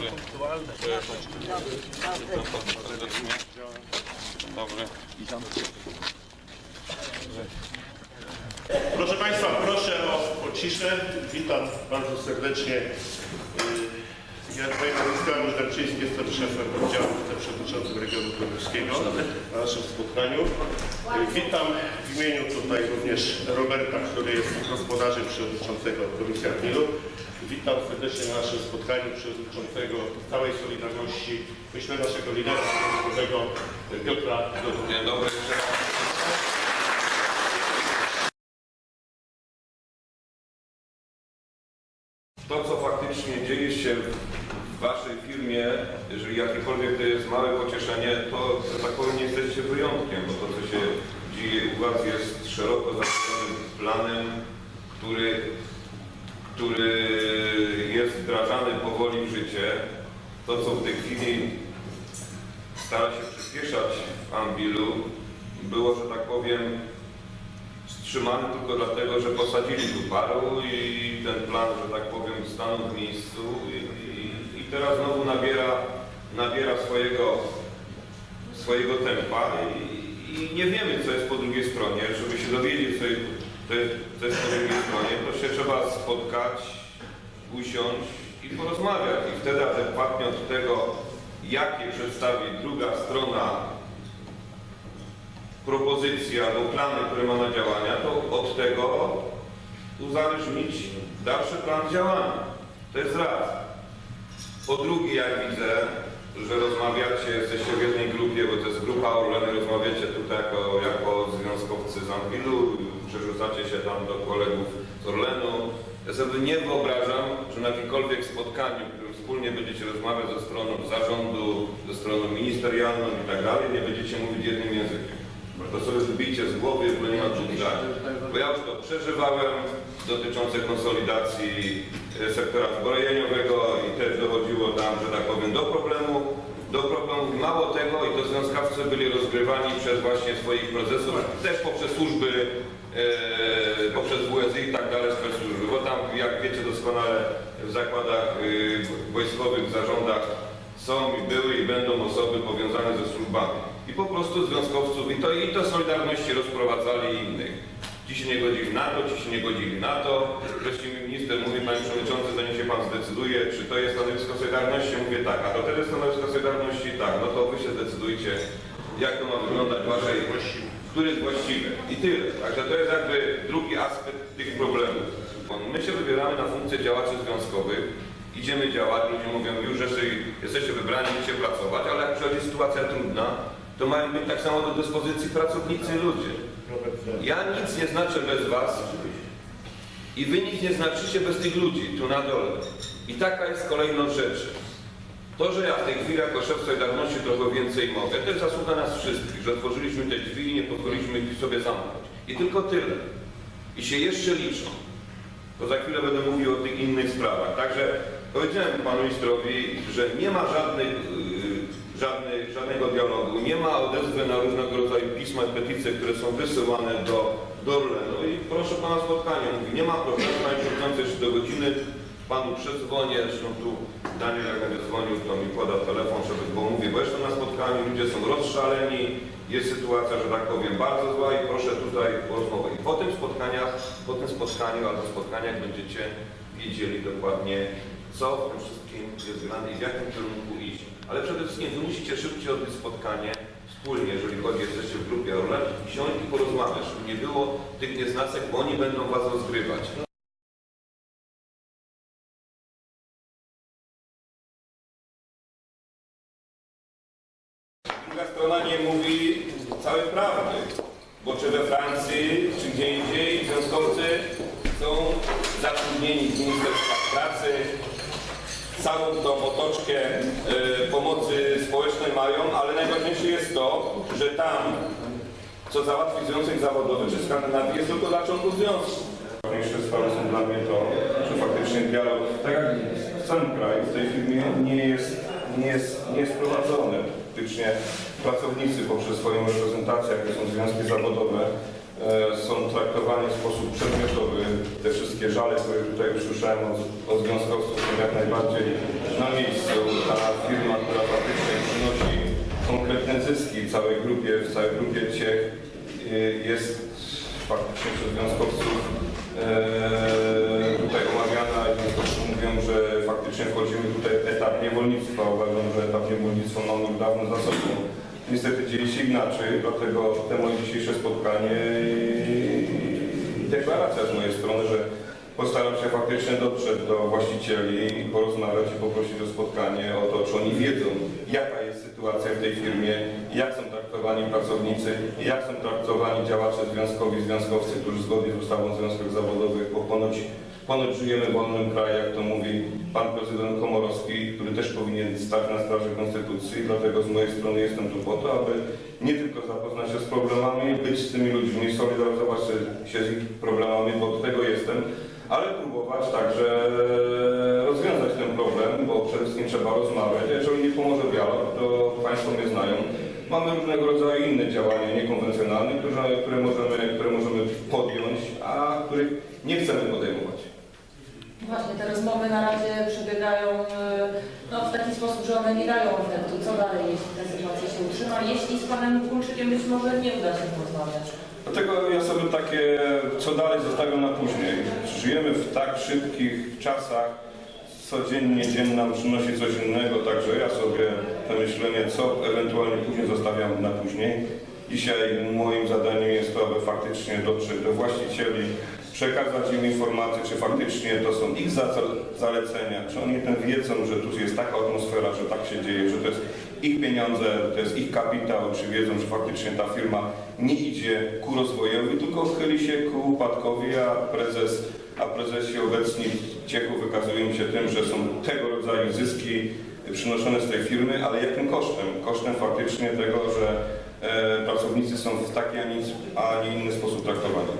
dobry. Dobry. Proszę Państwa, proszę o, o ciszę. Witam bardzo serdecznie. Ja moje nazwisko Janusz Darczyński, jestem szefem oddziału przewodniczącym regionu pomorskiego na naszym spotkaniu. Witam w imieniu tutaj również Roberta, który jest gospodarzem przewodniczącego Komisji Admiru. Witam serdecznie na naszym spotkaniu przewodniczącego całej Solidarności, myślę naszego lidera sportowego Piotra. Dzień dobry. To, co faktycznie dzieje się Waszej firmie, jeżeli jakiekolwiek to jest małe pocieszenie, to, tak powiem, nie jesteście wyjątkiem, bo to, co się dzieje u Was jest szeroko zakrojonym planem, który, który jest wdrażany powoli w życie. To, co w tej chwili stara się przyspieszać w Ambilu, było, że tak powiem, wstrzymany tylko dlatego, że posadzili tu paru i ten plan, że tak powiem, stanął w miejscu i teraz znowu nabiera, nabiera swojego, swojego tempa i, i nie wiemy, co jest po drugiej stronie. Żeby się dowiedzieć, co jest, co jest, po drugiej stronie, to się trzeba spotkać, usiąść i porozmawiać. I wtedy adekwatnie od tego, jakie przedstawi druga strona propozycje albo plany, które ma na działania, to od tego uzależnić dalszy plan działania. To jest raz. Po drugie, jak widzę, że rozmawiacie, jesteście w jednej grupie, bo to jest grupa Orleny, rozmawiacie tutaj jako, jako związkowcy z Ampilu, przerzucacie się tam do kolegów z Orlenu. Ja sobie nie wyobrażam, że na jakimkolwiek spotkaniu, w którym wspólnie będziecie rozmawiać ze stroną zarządu, ze stroną ministerialną i tak dalej, nie będziecie mówić jednym językiem. To sobie wybijcie z głowy, bo nie ma tak. Bo ja już to przeżywałem dotyczące konsolidacji e, sektora zbrojeniowego i też dochodziło tam, że tak powiem, do problemu. Do problemu mało tego i to związkowcy byli rozgrywani przez właśnie swoich prezesów, też poprzez służby, e, poprzez WSI i tak dalej, specsłużby. Bo tam, jak wiecie doskonale, w zakładach e, wojskowych, w zarządach są i były i będą osoby powiązane ze służbami. I po prostu związkowców, i to, i to Solidarności rozprowadzali innych. Ci się nie godzili na to, ci się nie godzili na to. Wreszcie mi minister mówi, panie przewodniczący, zanim się pan zdecyduje, czy to jest stanowisko Solidarności. Mówię tak, a to wtedy stanowisko Solidarności tak, no to wy się zdecydujcie, jak to ma wyglądać waszej, który jest właściwy. I tyle. Także to jest jakby drugi aspekt tych problemów. My się wybieramy na funkcję działaczy związkowych, idziemy działać, ludzie mówią, już że jesteście wybrani, idziecie pracować, ale jak przychodzi sytuacja trudna, to mają być tak samo do dyspozycji pracownicy ludzie. Ja nic nie znaczę bez was i wy nic nie znaczycie bez tych ludzi tu na dole. I taka jest kolejność rzeczy. To, że ja w tej chwili jako szef Solidarności trochę więcej mogę, to jest zasługa nas wszystkich, że otworzyliśmy te drzwi i nie pozwoliliśmy ich sobie zamknąć. I tylko tyle. I się jeszcze liczą. To za chwilę będę mówił o tych innych sprawach. Także powiedziałem panu ministrowi, że nie ma żadnej, yy, żadnej, żadnego dialogu, nie ma odezwy na różnego rodzaju pisma i petycje, które są wysyłane do, do Orlenu. I proszę pana spotkania. Mówi, nie ma problemu, panie przewodniczący, jeszcze do godziny panu przedzwonię, zresztą tu Daniel jak będzie dzwonił, to mi poda telefon, żeby, bo mówię, bo jeszcze na spotkaniu ludzie są rozszaleni, jest sytuacja, że tak powiem, bardzo zła i proszę tutaj o rozmowę. I po tym spotkaniach, po tym spotkaniu albo spotkaniach będziecie wiedzieli dokładnie, co w tym wszystkim jest grane i w jakim kierunku iść. Ale przede wszystkim wy musicie szybciej odbyć spotkanie wspólnie, jeżeli chodzi, jesteście w grupie Orlen, siąść i porozmawiać, żeby nie było tych nieznacek, bo oni będą was rozgrywać. Druga strona nie mówi całej prawdy, bo czy we Francji, czy gdzie indziej związkowcy są zatrudnieni z Ministerstwa Pracy, całą tą otoczkę e, pomocy społecznej mają, ale najważniejsze jest to, że tam, co załatwi związek zawodowy czy Skandynawii, jest tylko dla członków związku. Najważniejsze sprawy są dla mnie to, że faktycznie dialog, tak jak w całym kraju, w tej firmie nie jest, nie jest, nie jest prowadzony. Faktycznie pracownicy poprzez swoją reprezentację, jakie są związki zawodowe, e, są traktowani w sposób przedmiotowy. Te wszystkie żale, które tutaj już słyszałem od, od związkowców są jak najbardziej na miejscu. Ta firma, która faktycznie przynosi konkretne zyski całej grupie, w całej grupie Ciech y, jest faktycznie przez związkowców e, tutaj omawiana i mówią, że faktycznie wchodzimy tutaj w etap niewolnictwa. Uważam, że etap niewolnictwa mamy już dawno za sobą. Niestety dzieje się inaczej, dlatego te moje dzisiejsze spotkanie i deklaracja z mojej strony, że postaram się faktycznie dotrzeć do właścicieli i porozmawiać i poprosić o spotkanie, o to, czy oni wiedzą, jaka sytuacja w tej firmie, jak są traktowani pracownicy, jak są traktowani działacze związkowi, związkowcy, którzy zgodnie z ustawą o związkach zawodowych, bo ponoć, ponoć żyjemy w wolnym kraju, jak to mówi pan prezydent Komorowski, który też powinien stać na straży konstytucji, dlatego z mojej strony jestem tu po to, aby nie tylko zapoznać się z problemami, być z tymi ludźmi, solidaryzować się z ich problemami, bo od tego jestem, ale próbować także trzeba rozmawiać. Jeżeli nie pomoże dialog, to Państwo mnie znają. Mamy różnego rodzaju inne działania niekonwencjonalne, które, które, możemy, które możemy podjąć, a których nie chcemy podejmować. Właśnie, te rozmowy na razie przebiegają e, no, w taki sposób, że one nie dają efektu. Co dalej, jeśli ta sytuacja się utrzyma? Jeśli z panem Kulczykiem być może nie uda się porozmawiać? Dlatego ja sobie takie, co dalej zostawiam na później. Żyjemy w tak szybkich czasach, codziennie dzień nam przynosi coś innego, także ja sobie to myślenie, co ewentualnie później zostawiam na później. Dzisiaj moim zadaniem jest to, aby faktycznie dotrzeć do właścicieli, przekazać im informacje, czy faktycznie to są ich za- zalecenia, czy oni ten wiedzą, że tu jest taka atmosfera, że tak się dzieje, że to jest ich pieniądze, to jest ich kapitał, czy wiedzą, że faktycznie ta firma nie idzie ku rozwojowi, tylko chyli się ku upadkowi, a prezes, a prezesi obecni w Ciechu wykazują się tym, że są tego rodzaju zyski przynoszone z tej firmy, ale jakim kosztem? Kosztem faktycznie tego, że e, pracownicy są w taki, a nie, inny sposób traktowani.